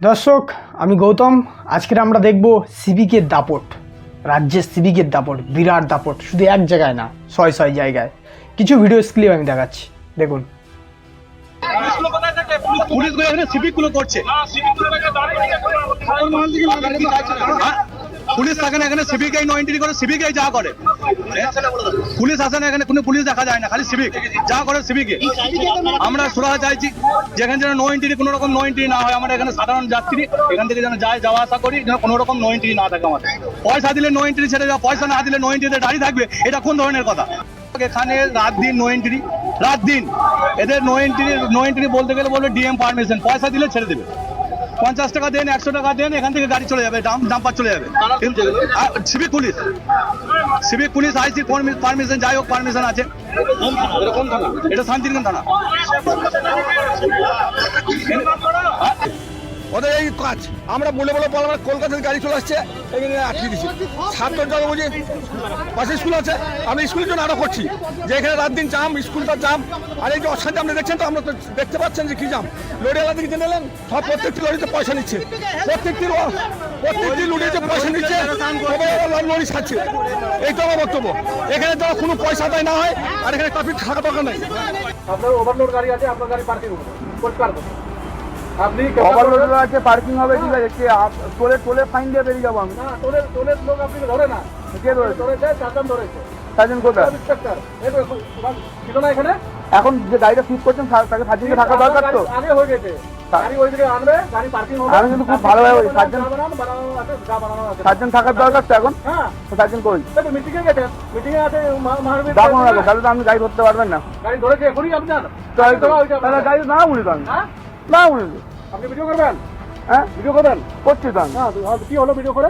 দর্শক আমি গৌতম। আজকের আমরা দেখব সিবিকের দাপট রাজ্যের সিবিকের দাপট বিরাট দাপট শুধু এক জায়গায় না ছয় ছয় জায়গায়। কিছু ভিডিও ক্লিপ আমি দেখাচ্ছি। দেখুন। পুলিশগুলো এখানে করছে। হ্যাঁ? পুলিশ থাকে না এখানে সিভিক এই নো এন্ট্রি করে সিভিক এই যা করে। পুলিশ আসে না এখানে, কোনো পুলিশ দেখা যায় না, খালি সিভিক যা করে সিভিক আমরা সুরাহা চাইছি, যেখানে যেন নো এন্ট্রি কোনো রকম নো এন্ট্রি না হয়। আমরা এখানে সাধারণ যাত্রী, এখান থেকে যেন যায় যাওয়া আসা করি, যেন কোনো রকম নো এন্ট্রি না থাকে আমাদের। পয়সা দিলে নো এন্ট্রি ছেড়ে যাওয়া পয়সা না দিলে নো দাঁড়িয়ে থাকবে, এটা কোন ধরনের কথা? এখানে রাত দিন নো এন্ট্রি রাত দিন। এদের নো এন্ট্রি নো এন্ট্রি বলতে গেলে বলবে ডিএম পারমিশন পয়সা দিলে ছেড়ে দেবে। পঞ্চাশ টাকা দেন, একশো টাকা দেন, এখান থেকে গাড়ি চলে যাবে ডাম ডাম্পার চলে যাবে। Civic police civic police, IC permission, যাই হোক, পারমিশন আছে। এটা শান্তিনিকেতন থানা। ওদের এই কাজ। আমরা বলে বলে বলে কলকাতার গাড়ি চলে আসছে এখানে আটকে দিচ্ছি ছাত্র যাব বুঝি পাশে স্কুল আছে। আমরা স্কুলের জন্য আরও করছি। যে এখানে রাত দিন জাম স্কুলটা জাম। আর এই যে অশান্তি আপনি দেখছেন তো, আমরা তো দেখতে পাচ্ছেন যে কি জাম। লরিওয়ালা দিকে যে নিলেন, সব প্রত্যেকটি লরিতে পয়সা নিচ্ছে। প্রত্যেকটি প্রত্যেকটি লরিতে পয়সা নিচ্ছে। সবাই লরি ছাড়ছে। এই তো আমার বক্তব্য। এখানে যারা কোনো পয়সা আদায় না হয়, আর এখানে ট্রাফিক থাকা দরকার নেই। আপনার ওভারলোড গাড়ি আছে, আপনার গাড়ি পার্কিং পরিষ্কার করুন। আপনি ওভারলোড আছে পার্কিং হবে ঠিক আছে কে আপ- টোলে টোলে ফাইন দিয়ে বেরিয়ে যাব আমি। না লোক আপনি ধরে না। কে ধরেছে? ধরেছে চারজন ধরেছে। কোথায়? ইন্সপেক্টর। ছিল না এখানে এখন? যে গাড়িটা ফিট করছেন তাকে সার্জেন্টে থাকা দরকার তো। আগে হয়ে গেছে। আমি কিন্তু খুব থাকার দরকার তো এখন? হ্যাঁ। কই? গাড়ি ধরতে পারবেন না। গাড়ি ধরেছে এখনই আপনি জান তাহলে তো- তাহলে গাড়ি না উনি তো আমি না আপনি ভিডিও করবেন? হ্যাঁ? ভিডিও করবেন? করছি তো আমি। কি হলো ভিডিও করে?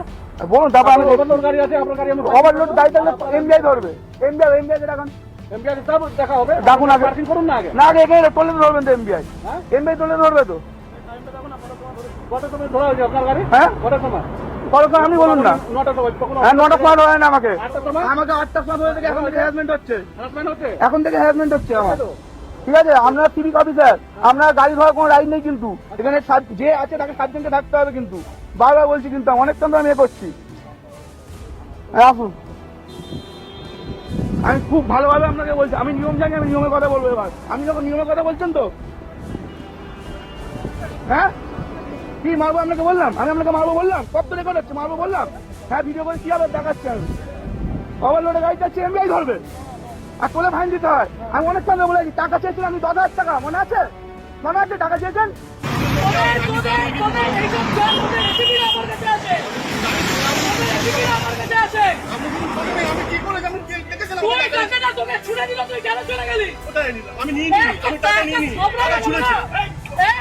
বলুন তারপর আমি ওভারলোড গাড়ি আছে আপনার গাড়ি আমি ওভারলোড গাড়ি থাকলে এমবিআই ধরবে। এমবিআই এমবিআই এখন এমবিআই সব দেখা হবে। ডাকুন আগে। পার্কিং করুন না আগে। না আগে এখানে টোলে ধরবেন তো এমবিআই হ্যাঁ? এমবিআই টোলে ধরবে তো। কটার সময় ধরা হয়েছে আপনার গাড়ি? হ্যাঁ? কটার সময়? কতক্ষণ আপনি বলুন না। সময় তখন হ্যাঁ নটা হয় না আমাকে। থেকে এখন থেকে হ্যারাসমেন্ট হচ্ছে। এখন থেকে হ্যারাসমেন্ট হচ্ছে আমার। তো? ঠিক আছে? আপনার সিভিক অফিসার আপনার গাড়ি ধরার কোনো রাইট নেই কিন্তু। এখানে যে আছে তাকে সাতজনকে থাকতে হবে কিন্তু। বারবার বলছি কিন্তু অনেকক্ষণ তো আমি এ করছি। আসুন। আমি খুব ভালোভাবে আপনাকে বলছি, আমি নিয়ম জানি, আমি নিয়মের কথা বলব এবার। আপনি যখন নিয়মের কথা বলছেন তো? হ্যাঁ? কি মারবো আপনাকে বললাম? আমি আপনাকে মারবো বললাম? কত রেকর্ড হচ্ছে? মারবো বললাম? হ্যাঁ ভিডিও করে কি হবে দেখাচ্ছি আমি? ওভারলোডে গাড়ি যাচ্ছে এমবিআই ধরবে। আর কোলে ফাইন দিতে হয়। আমি অনেক টাকা বলেছি টাকা চেয়েছিলাম আমি দশ হাজার টাকা। মনে আছে? মনে আছে টাকা চেয়েছেন?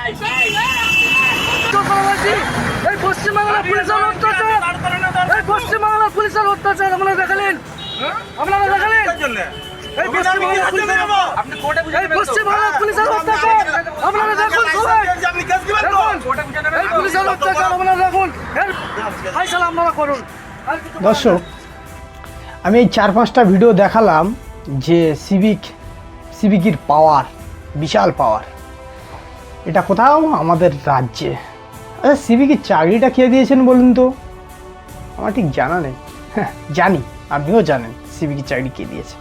এই সেই পশ্চিমবাংলার পুলিশের অত্যাচার। এই পশ্চিমবাংলার পুলিশের অত্যাচার আপনারা দেখালেন? আপনারা দেখালেন? কিছু দর্শক আমি এই চার পাঁচটা ভিডিও দেখালাম যে সিভিক সিভিকির পাওয়ার বিশাল পাওয়ার এটা কোথাও আমাদের রাজ্যে। আচ্ছা সিভিকের চাকরিটা কে দিয়েছেন বলুন তো? আমার ঠিক জানা নেই। হ্যাঁ জানি আপনিও জানেন সিভিকের চাকরি কে দিয়েছে।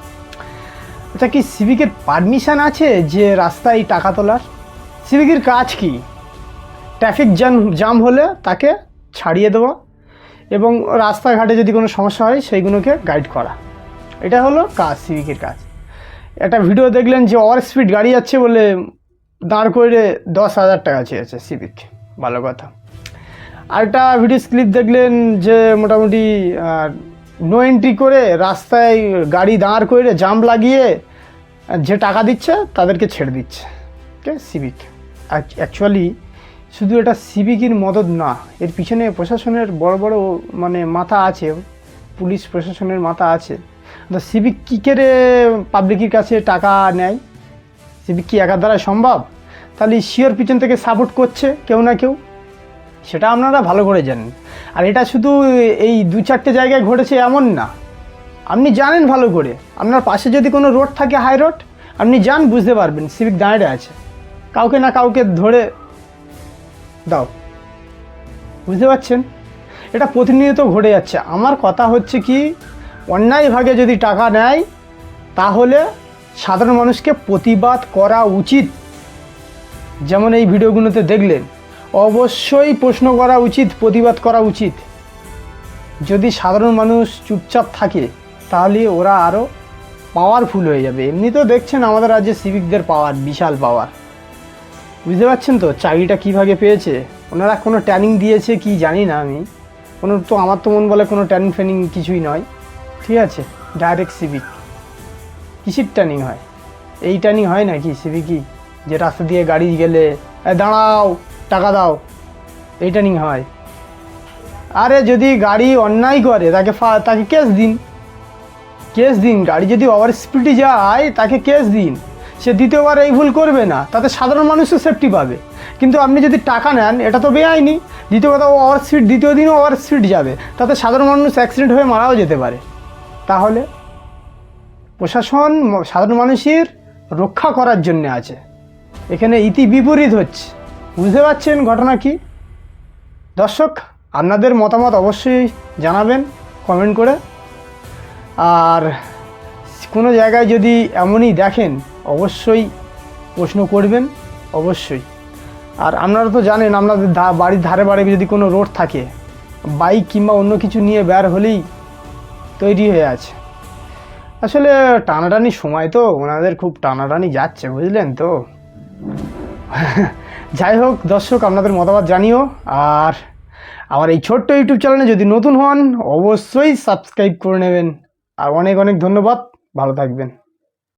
আচ্ছা কি সিভিকের পারমিশন আছে যে রাস্তায় টাকা তোলার? সিভিকের কাজ কি? ট্রাফিক জ্যাম জাম হলে তাকে ছাড়িয়ে দেওয়া এবং রাস্তাঘাটে যদি কোনো সমস্যা হয় সেইগুলোকে গাইড করা। এটা হলো কাজ, সিভিকের কাজ। একটা ভিডিও দেখলেন যে ওভার স্পিড গাড়ি যাচ্ছে বলে দাঁড় করে দশ হাজার টাকা চেয়েছে সিভিক। ভালো কথা। আরেকটা ভিডিও ক্লিপ দেখলেন যে মোটামুটি নো এন্ট্রি করে রাস্তায় গাড়ি দাঁড় করে জাম লাগিয়ে যে টাকা দিচ্ছে, তাদেরকে ছেড়ে দিচ্ছে। আছে সিভিক অ্যাকচুয়ালি শুধু এটা সিভিকের মদত না, এর পিছনে প্রশাসনের বড় বড় মানে মাথা আছে, পুলিশ প্রশাসনের মাথা আছে। তো সিভিক কী করে পাবলিকের কাছে টাকা নেয়? সিভিক কি একার দ্বারা সম্ভব? তাহলে শিওর পিছন থেকে সাপোর্ট করছে কেউ না কেউ। সেটা আপনারা ভালো করে জানেন। আর এটা শুধু এই দু চারটে জায়গায় ঘটেছে এমন না। আপনি জানেন ভালো করে। আপনার পাশে যদি কোনো রোড থাকে হাই রোড আপনি যান, বুঝতে পারবেন সিভিক দাঁড়িয়ে আছে। কাউকে না কাউকে ধরে দাও। বুঝতে পারছেন? এটা প্রতিনিয়ত ঘটে যাচ্ছে। আমার কথা হচ্ছে কি অন্যায়ভাবে যদি টাকা নেয়, তাহলে সাধারণ মানুষকে প্রতিবাদ করা উচিত। যেমন এই ভিডিওগুলোতে দেখলেন। অবশ্যই প্রশ্ন করা উচিত, প্রতিবাদ করা উচিত। যদি সাধারণ মানুষ চুপচাপ থাকে, তাহলে ওরা আরও পাওয়ারফুল হয়ে যাবে। এমনিতেও দেখছেন আমাদের রাজ্যে সিভিকদের পাওয়ার বিশাল পাওয়ার বুঝতে পারছেন তো? চাকরিটা কীভাবে পেয়েছে? ওনারা কোনো ট্যানিং দিয়েছে কি জানি না আমি। কোনো তো আমার তো মন বলে কোনো ট্যানিং ফ্যানিং কিছুই নয়। ঠিক আছে ডাইরেক্ট সিভিক কিসির ট্যানিং হয়? এই ট্যানিং হয় নাকি সিভিকই যে রাস্তা দিয়ে গাড়ি গেলে দাঁড়াও! টাকা দাও। এই ট্রেনিং হয়। আরে যদি গাড়ি অন্যায় করে, তাকে তাকে কেস দিন। কেস দিন। গাড়ি যদি ওভার স্পিডে যায়, তাকে কেস দিন। সে দ্বিতীয়বার এই ভুল করবে না। তাতে সাধারণ মানুষও সেফটি পাবে। কিন্তু আপনি যদি টাকা নেন, এটা তো বেআইনি। দ্বিতীয় কথা ও ওভার স্পিড দ্বিতীয় দিনও ওভার স্পিড যাবে। তাতে সাধারণ মানুষ অ্যাক্সিডেন্ট হয়ে মারাও যেতে পারে। তাহলে প্রশাসন সাধারণ মানুষের রক্ষা করার জন্য আছে। এখানে ইতি বিপরীত হচ্ছে। বুঝতে পারছেন ঘটনা কি? দর্শক, আপনাদের মতামত অবশ্যই জানাবেন কমেন্ট করে। আর কোনো জায়গায় যদি এমনই দেখেন, অবশ্যই প্রশ্ন করবেন, অবশ্যই। আর আপনারা তো জানেন আপনাদের বাড়ির ধারে বাড়ি যদি কোনো রোড থাকে, বাইক কিংবা অন্য কিছু নিয়ে বের হলেই তৈরি হয়ে আছে। আসলে টানাটানি সময় তো, ওনাদের খুব টানাটানি যাচ্ছে, বুঝলেন তো? যাই হোক, দর্শক, আপনাদের মতামত জানিও। আর আমার এই ছোট্ট ইউটিউব চ্যানেলে যদি নতুন হন, অবশ্যই সাবস্ক্রাইব করে নেবেন। আর অনেক অনেক ধন্যবাদ। ভালো থাকবেন।